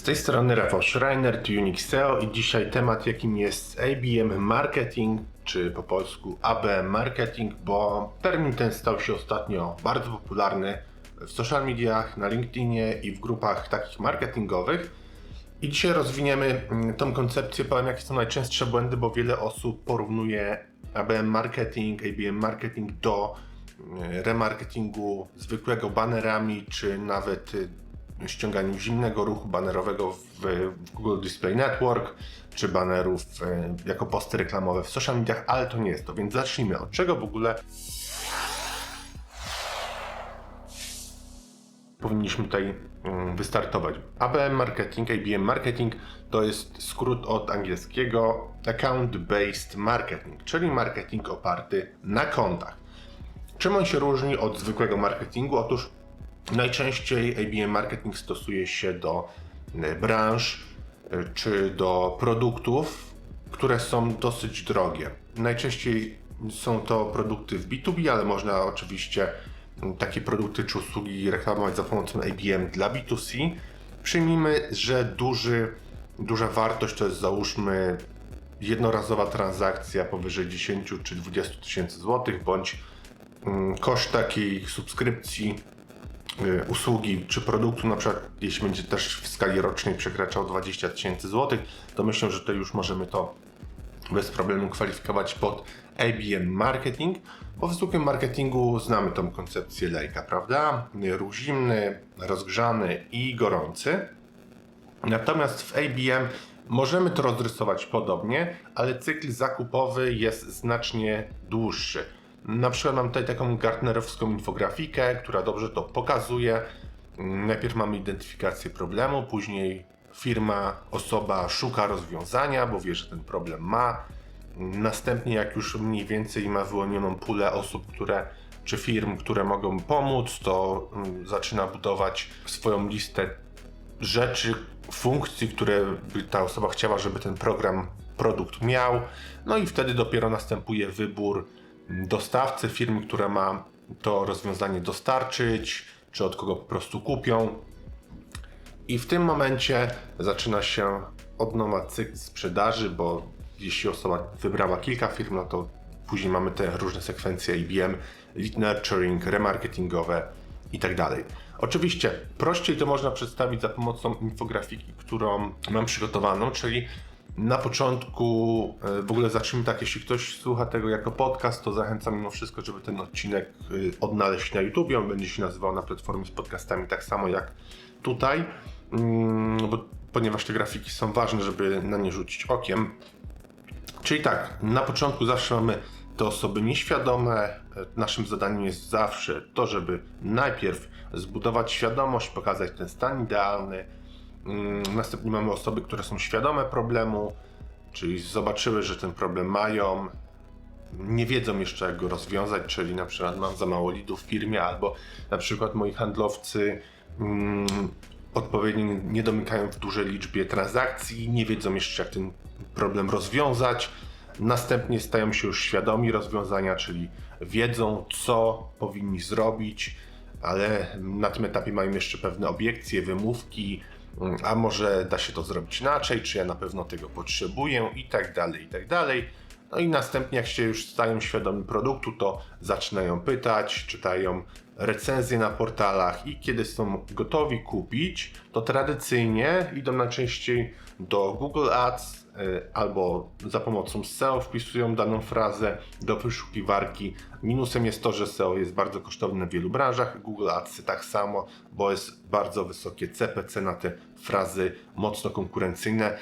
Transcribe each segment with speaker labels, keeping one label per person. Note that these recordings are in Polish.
Speaker 1: Z tej strony Rafał Schreiner, Unix SEO i dzisiaj temat jakim jest ABM Marketing, czy po polsku ABM Marketing, bo termin ten stał się ostatnio bardzo popularny w social mediach, na LinkedInie i w grupach takich marketingowych. I dzisiaj rozwiniemy mm, tą koncepcję, powiem jakie są najczęstsze błędy, bo wiele osób porównuje ABM Marketing, ABM Marketing do mm, remarketingu zwykłego banerami, czy nawet y, ściąganiu zimnego ruchu banerowego w, w Google Display Network, czy banerów e, jako posty reklamowe w social mediach, ale to nie jest to, więc zacznijmy. Od czego w ogóle powinniśmy tutaj mm, wystartować? ABM Marketing, ABM Marketing to jest skrót od angielskiego Account Based Marketing, czyli marketing oparty na kontach. Czym on się różni od zwykłego marketingu? Otóż Najczęściej ABM marketing stosuje się do e, branż e, czy do produktów, które są dosyć drogie. Najczęściej są to produkty w B2B, ale można oczywiście takie produkty czy usługi reklamować za pomocą ABM dla B2C. Przyjmijmy, że duży, duża wartość to jest załóżmy jednorazowa transakcja powyżej 10 czy 20 tysięcy złotych, bądź koszt takiej subskrypcji usługi czy produktu, na przykład jeśli będzie też w skali rocznej przekraczał 20 tysięcy złotych, to myślę, że to już możemy to bez problemu kwalifikować pod ABM marketing, bo w zwykłym marketingu znamy tą koncepcję lejka, prawda? Ruch zimny, rozgrzany i gorący. Natomiast w ABM możemy to rozrysować podobnie, ale cykl zakupowy jest znacznie dłuższy. Na przykład mam tutaj taką gartnerowską infografikę, która dobrze to pokazuje. Najpierw mamy identyfikację problemu, później firma, osoba szuka rozwiązania, bo wie, że ten problem ma. Następnie, jak już mniej więcej ma wyłonioną pulę osób, które czy firm, które mogą pomóc, to mm, zaczyna budować swoją listę rzeczy, funkcji, które by ta osoba chciała, żeby ten program, produkt miał. No i wtedy dopiero następuje wybór dostawcy, firmy, która ma to rozwiązanie dostarczyć, czy od kogo po prostu kupią. I w tym momencie zaczyna się od nowa cykl sprzedaży, bo jeśli osoba wybrała kilka firm, no to później mamy te różne sekwencje IBM, lead nurturing, remarketingowe i tak. Oczywiście prościej to można przedstawić za pomocą infografiki, którą mam przygotowaną, czyli na początku e, w ogóle zacznijmy tak, jeśli ktoś słucha tego jako podcast, to zachęcam mimo wszystko, żeby ten odcinek e, odnaleźć na YouTube. On będzie się nazywał na platformie z podcastami tak samo jak tutaj, mm, bo, ponieważ te grafiki są ważne, żeby na nie rzucić okiem. Czyli tak, na początku zawsze mamy te osoby nieświadome. E, naszym zadaniem jest zawsze to, żeby najpierw zbudować świadomość, pokazać ten stan idealny, następnie mamy osoby, które są świadome problemu, czyli zobaczyły, że ten problem mają, nie wiedzą jeszcze jak go rozwiązać, czyli na przykład mam za mało lidów w firmie, albo na przykład moi handlowcy mm, odpowiednio nie domykają w dużej liczbie transakcji, nie wiedzą jeszcze jak ten problem rozwiązać. Następnie stają się już świadomi rozwiązania, czyli wiedzą co powinni zrobić, ale na tym etapie mają jeszcze pewne obiekcje, wymówki, Mm, a może da się to zrobić inaczej, czy ja na pewno tego potrzebuję i tak dalej, i tak dalej. No i następnie, jak się już stają świadomi produktu, to zaczynają pytać, czytają recenzje na portalach i kiedy są gotowi kupić, to tradycyjnie idą najczęściej do Google Ads, albo za pomocą SEO wpisują daną frazę do wyszukiwarki. Minusem jest to, że SEO jest bardzo kosztowne w wielu branżach. Google Ads tak samo, bo jest bardzo wysokie CPC na te frazy mocno konkurencyjne.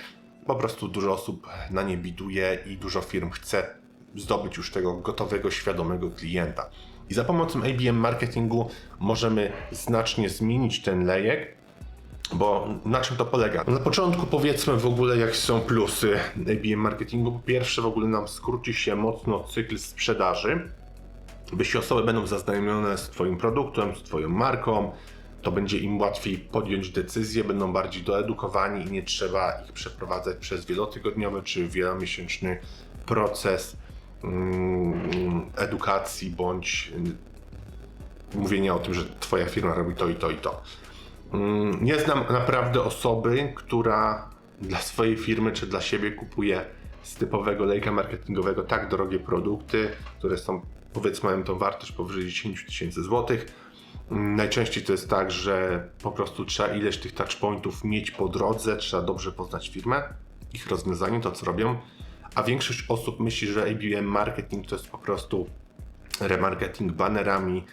Speaker 1: Po prostu dużo osób na nie biduje i dużo firm chce zdobyć już tego gotowego, świadomego klienta. I za pomocą ABM marketingu możemy znacznie zmienić ten lejek bo na czym to polega? Na początku powiedzmy w ogóle jak są plusy ABM marketingu. Po pierwsze w ogóle nam skróci się mocno cykl sprzedaży. Jeśli osoby będą zaznajomione z Twoim produktem, z Twoją marką, to będzie im łatwiej podjąć decyzję, będą bardziej doedukowani i nie trzeba ich przeprowadzać przez wielotygodniowy czy wielomiesięczny proces mm, edukacji bądź mówienia o tym, że Twoja firma robi to i to i to. Mm, Nie znam naprawdę osoby, która dla swojej firmy czy dla siebie kupuje z typowego lejka marketingowego tak drogie produkty, które są powiedzmy mają tą wartość powyżej 10 tysięcy złotych. Mm, Najczęściej to jest tak, że po prostu trzeba ileś tych touchpointów mieć po drodze, trzeba dobrze poznać firmę, ich rozwiązanie, to co robią, a większość osób myśli, że ABM marketing to jest po prostu remarketing banerami,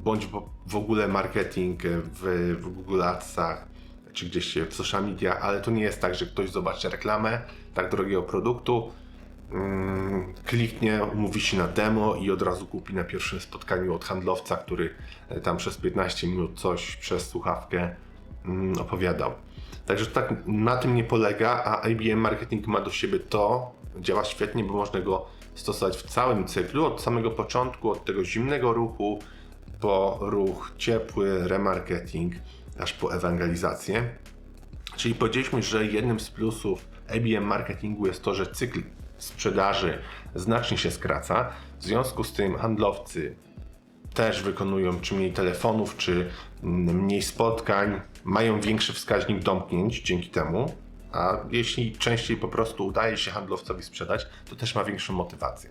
Speaker 1: bądź w- w ogóle marketing e, w, w Google Adsach, czy gdzieś w social media, ale to nie jest tak, że ktoś zobaczy reklamę tak drogiego produktu, mm, kliknie, umówi się na demo i od razu kupi na pierwszym spotkaniu od handlowca, który e, tam przez 15 minut coś przez słuchawkę mm, opowiadał. Także tak na tym nie polega, a IBM Marketing ma do siebie to, działa świetnie, bo można go stosować w całym cyklu, od samego początku, od tego zimnego ruchu, po ruch ciepły, remarketing, aż po ewangelizację. Czyli powiedzieliśmy, że jednym z plusów IBM marketingu jest to, że cykl sprzedaży znacznie się skraca. W związku z tym handlowcy też wykonują czy mniej telefonów, czy mm, mniej spotkań, mają większy wskaźnik domknięć dzięki temu. A jeśli częściej po prostu udaje się handlowcowi sprzedać, to też ma większą motywację.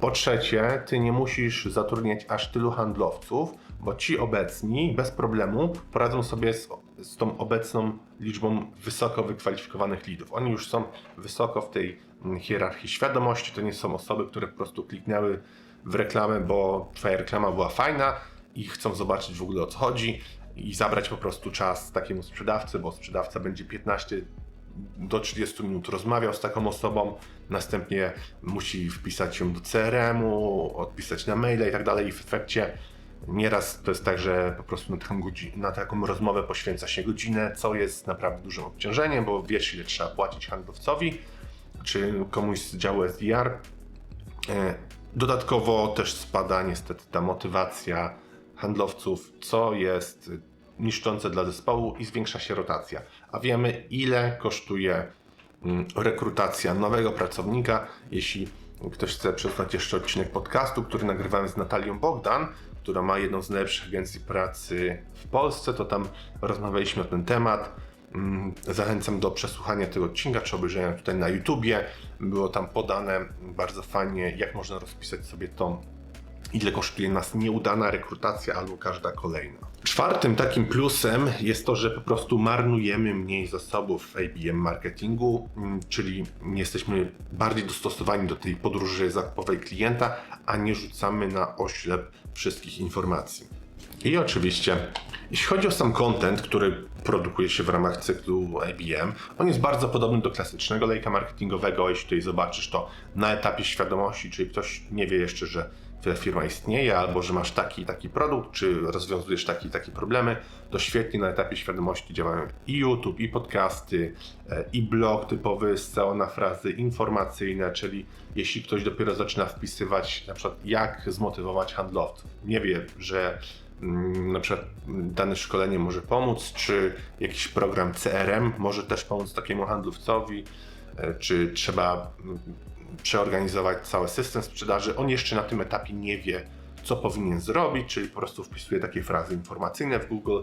Speaker 1: Po trzecie, ty nie musisz zatrudniać aż tylu handlowców, bo ci obecni bez problemu poradzą sobie z, z tą obecną liczbą wysoko wykwalifikowanych lidów. Oni już są wysoko w tej mm, hierarchii świadomości. To nie są osoby, które po prostu kliknęły w reklamę, bo twoja reklama była fajna i chcą zobaczyć w ogóle o co chodzi i zabrać po prostu czas takiemu sprzedawcy, bo sprzedawca będzie 15 do 30 minut rozmawiał z taką osobą, następnie musi wpisać ją do CRM-u, odpisać na maile i tak dalej i w efekcie nieraz to jest tak, że po prostu na taką, na taką rozmowę poświęca się godzinę, co jest naprawdę dużym obciążeniem, bo wiesz ile trzeba płacić handlowcowi czy komuś z działu SDR. E, Dodatkowo też spada niestety ta motywacja handlowców, co jest niszczące dla zespołu i zwiększa się rotacja. A wiemy, ile kosztuje rekrutacja nowego pracownika. Jeśli ktoś chce przesłuchać jeszcze odcinek podcastu, który nagrywałem z Natalią Bogdan, która ma jedną z najlepszych agencji pracy w Polsce, to tam rozmawialiśmy o ten temat. Mm, Zachęcam do przesłuchania tego odcinka, czy obejrzenia tutaj na YouTubie. Było tam podane bardzo fajnie, jak można rozpisać sobie to, ile kosztuje nas nieudana rekrutacja albo każda kolejna. Czwartym takim plusem jest to, że po prostu marnujemy mniej zasobów w ABM marketingu, mm, czyli jesteśmy bardziej dostosowani do tej podróży zakupowej klienta, a nie rzucamy na oślep wszystkich informacji. I oczywiście, jeśli chodzi o sam content, który produkuje się w ramach cyklu IBM, on jest bardzo podobny do klasycznego lejka marketingowego. Jeśli tutaj zobaczysz to na etapie świadomości, czyli ktoś nie wie jeszcze, że twoja firma istnieje, albo że masz taki taki produkt, czy rozwiązujesz takie takie problemy, to świetnie na etapie świadomości działają i YouTube, i podcasty, e, i blog typowy z SEO na frazy informacyjne, czyli jeśli ktoś dopiero zaczyna wpisywać na przykład jak zmotywować handlowców, nie wie, że mm, na przykład dane szkolenie może pomóc, czy jakiś program CRM może też pomóc takiemu handlowcowi, e, czy trzeba mm, przeorganizować cały system sprzedaży. On jeszcze na tym etapie nie wie, co powinien zrobić, czyli po prostu wpisuje takie frazy informacyjne w Google,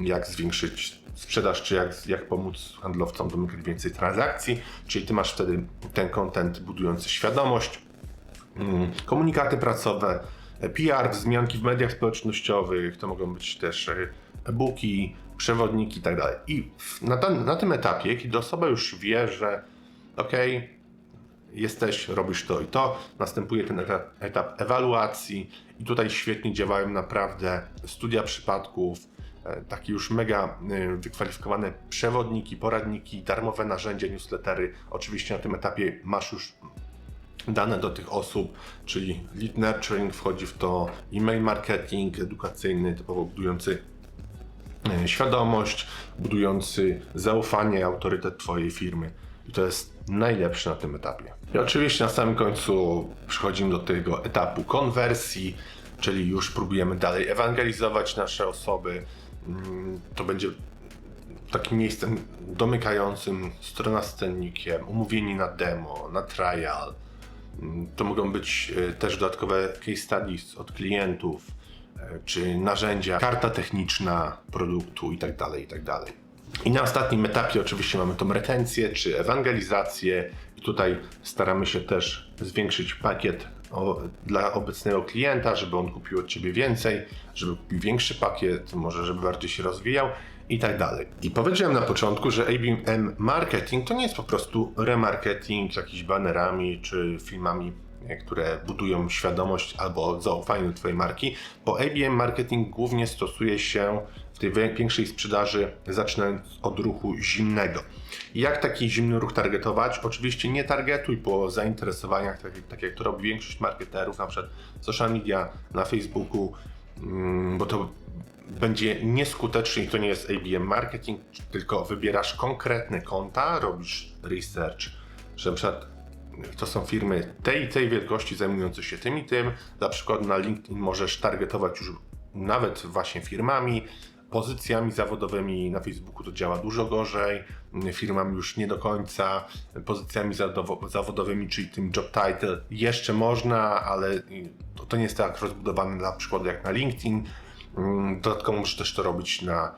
Speaker 1: jak zwiększyć sprzedaż, czy jak, jak pomóc handlowcom domykać więcej transakcji, czyli ty masz wtedy ten content budujący świadomość, mm, komunikaty pracowe, PR, wzmianki w mediach społecznościowych, to mogą być też e, e-booki, przewodniki i tak dalej. I w- na, ten, na tym etapie, kiedy osoba już wie, że okej, jesteś, robisz to i to, następuje ten etap, etap ewaluacji i tutaj świetnie działają naprawdę studia przypadków, e, takie już mega e, wykwalifikowane przewodniki, poradniki, darmowe narzędzia, newslettery. Oczywiście na tym etapie masz już dane do tych osób, czyli lead nurturing wchodzi w to, e-mail marketing edukacyjny, typowo budujący e, świadomość, budujący zaufanie, autorytet Twojej firmy. I to jest najlepsze na tym etapie. I oczywiście na samym końcu przechodzimy do tego etapu konwersji, czyli już próbujemy dalej ewangelizować nasze osoby. Mm, To będzie takim miejscem domykającym, strona z cennikiem, umówieni na demo, na trial. Mm, To mogą być e, też dodatkowe case studies od klientów, e, czy narzędzia, karta techniczna produktu itd. itd. I na ostatnim etapie oczywiście mamy tą retencję czy ewangelizację. I tutaj staramy się też zwiększyć pakiet o, dla obecnego klienta, żeby on kupił od Ciebie więcej, żeby kupił większy pakiet, może żeby bardziej się rozwijał i tak dalej. I powiedziałem na początku, że ABM marketing to nie jest po prostu remarketing jakimiś banerami czy filmami które budują świadomość albo zaufanie do Twojej marki, bo ABM marketing głównie stosuje się w tej większej sprzedaży, zaczynając od ruchu zimnego. Jak taki zimny ruch targetować? Oczywiście nie targetuj po zainteresowaniach, tak, tak jak to robi większość marketerów, na przykład social media, na Facebooku, mm, bo to będzie nieskuteczny i to nie jest ABM marketing, tylko wybierasz konkretne konta, robisz research, że na przykład to są firmy tej i tej wielkości zajmujące się tym i tym. Na przykład na LinkedIn możesz targetować już nawet właśnie firmami, pozycjami zawodowymi. Na Facebooku to działa dużo gorzej, firmami już nie do końca, pozycjami zawodowymi, czyli tym job title jeszcze można, ale to, to nie jest tak rozbudowane na przykład jak na LinkedIn. Dodatkowo możesz też to robić na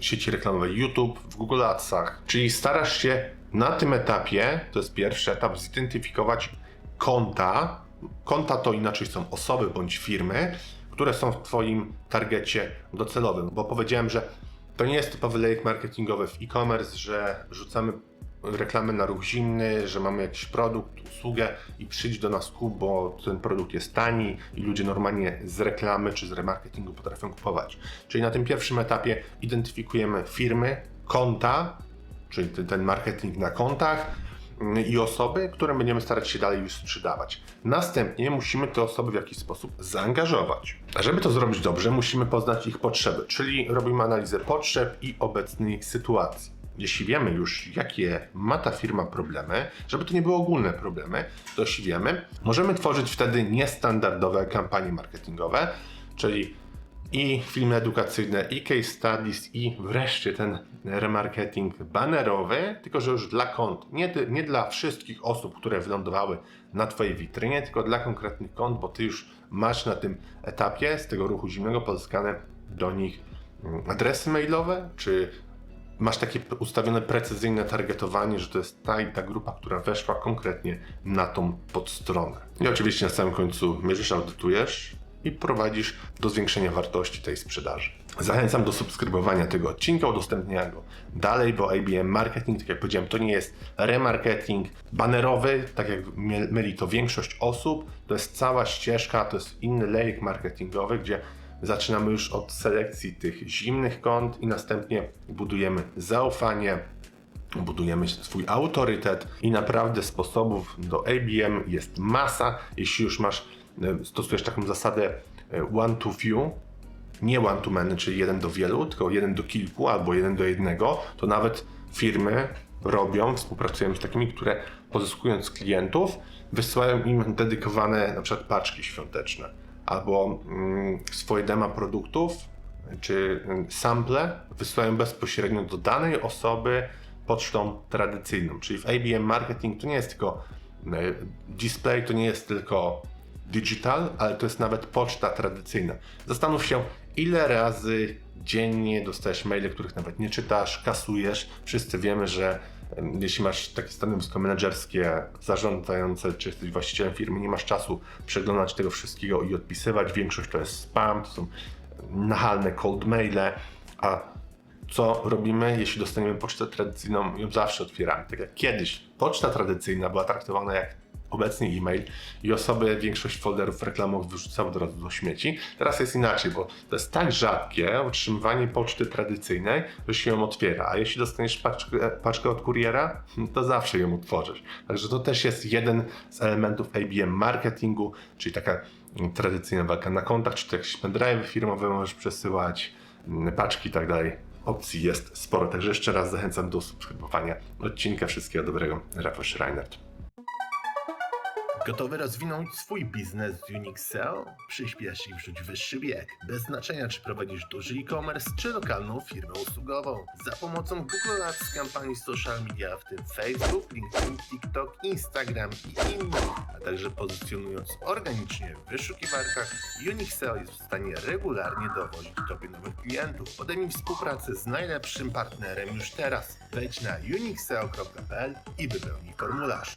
Speaker 1: sieci reklamowej YouTube, w Google Adsach, czyli starasz się na tym etapie, to jest pierwszy etap, zidentyfikować konta. Konta to inaczej są osoby bądź firmy, które są w Twoim targecie docelowym, bo powiedziałem, że to nie jest typowy lejek marketingowy w e-commerce, że rzucamy reklamy na ruch zimny, że mamy jakiś produkt, usługę i przyjdź do nas kup, bo ten produkt jest tani i ludzie normalnie z reklamy czy z remarketingu potrafią kupować. Czyli na tym pierwszym etapie identyfikujemy firmy, konta, czyli ten marketing na kontach i osoby, które będziemy starać się dalej już sprzedawać. Następnie musimy te osoby w jakiś sposób zaangażować. A żeby to zrobić dobrze, musimy poznać ich potrzeby, czyli robimy analizę potrzeb i obecnej sytuacji. Jeśli wiemy już, jakie ma ta firma problemy, żeby to nie były ogólne problemy, to jeśli wiemy, możemy tworzyć wtedy niestandardowe kampanie marketingowe, czyli i filmy edukacyjne, i case studies, i wreszcie ten remarketing banerowy, tylko że już dla kont, nie, nie dla wszystkich osób, które wylądowały na Twojej witrynie, tylko dla konkretnych kont, bo Ty już masz na tym etapie z tego ruchu zimnego pozyskane do nich mm, adresy mailowe, czy masz takie ustawione precyzyjne targetowanie, że to jest ta i ta grupa, która weszła konkretnie na tą podstronę. I oczywiście na samym końcu mierzysz, audytujesz, i prowadzisz do zwiększenia wartości tej sprzedaży. Zachęcam do subskrybowania tego odcinka, udostępniania go dalej, bo ABM Marketing, tak jak powiedziałem, to nie jest remarketing banerowy, tak jak myli to większość osób. To jest cała ścieżka, to jest inny lejek marketingowy, gdzie zaczynamy już od selekcji tych zimnych kont i następnie budujemy zaufanie, budujemy swój autorytet i naprawdę sposobów do ABM jest masa. Jeśli już masz stosujesz taką zasadę e, one to few, nie one to many, czyli jeden do wielu, tylko jeden do kilku albo jeden do jednego, to nawet firmy robią, współpracują z takimi, które pozyskując klientów, wysyłają im dedykowane na przykład paczki świąteczne albo mm, swoje dema produktów czy mm, sample wysyłają bezpośrednio do danej osoby pocztą tradycyjną. Czyli w ABM marketing to nie jest tylko e, display, to nie jest tylko digital, ale to jest nawet poczta tradycyjna. Zastanów się, ile razy dziennie dostajesz maile, których nawet nie czytasz, kasujesz. Wszyscy wiemy, że jeśli masz takie stanowisko menedżerskie, zarządzające, czy jesteś właścicielem firmy, nie masz czasu przeglądać tego wszystkiego i odpisywać. Większość to jest spam, to są nachalne cold maile, a co robimy, jeśli dostaniemy pocztę tradycyjną, ją zawsze otwieramy. Tak jak kiedyś poczta tradycyjna była traktowana jak obecny e-mail i osoby większość folderów reklamowych wyrzucały od razu do śmieci. Teraz jest inaczej, bo to jest tak rzadkie otrzymywanie poczty tradycyjnej, że się ją otwiera. A jeśli dostaniesz paczkę, paczkę od kuriera, to zawsze ją otworzysz. Także to też jest jeden z elementów ABM marketingu, czyli taka tradycyjna walka na kontach, czy to jakieś pendrive firmowe możesz przesyłać, paczki i tak dalej. Opcji jest sporo, także jeszcze raz zachęcam do subskrybowania odcinka. Wszystkiego dobrego, Rafał Schreinert. Gotowy rozwinąć swój biznes z Unix SEO? Przyspiesz i wrzuć wyższy bieg. Bez znaczenia, czy prowadzisz duży e-commerce, czy lokalną firmę usługową. Za pomocą Google Ads, kampanii social media, w tym Facebook, LinkedIn, TikTok, Instagram i innych, a także pozycjonując organicznie w wyszukiwarkach, Unix SEO jest w stanie regularnie dowozić Tobie nowych klientów. Podejmij współpracę z najlepszym partnerem już teraz. Wejdź na unixseo.pl i wypełnij formularz.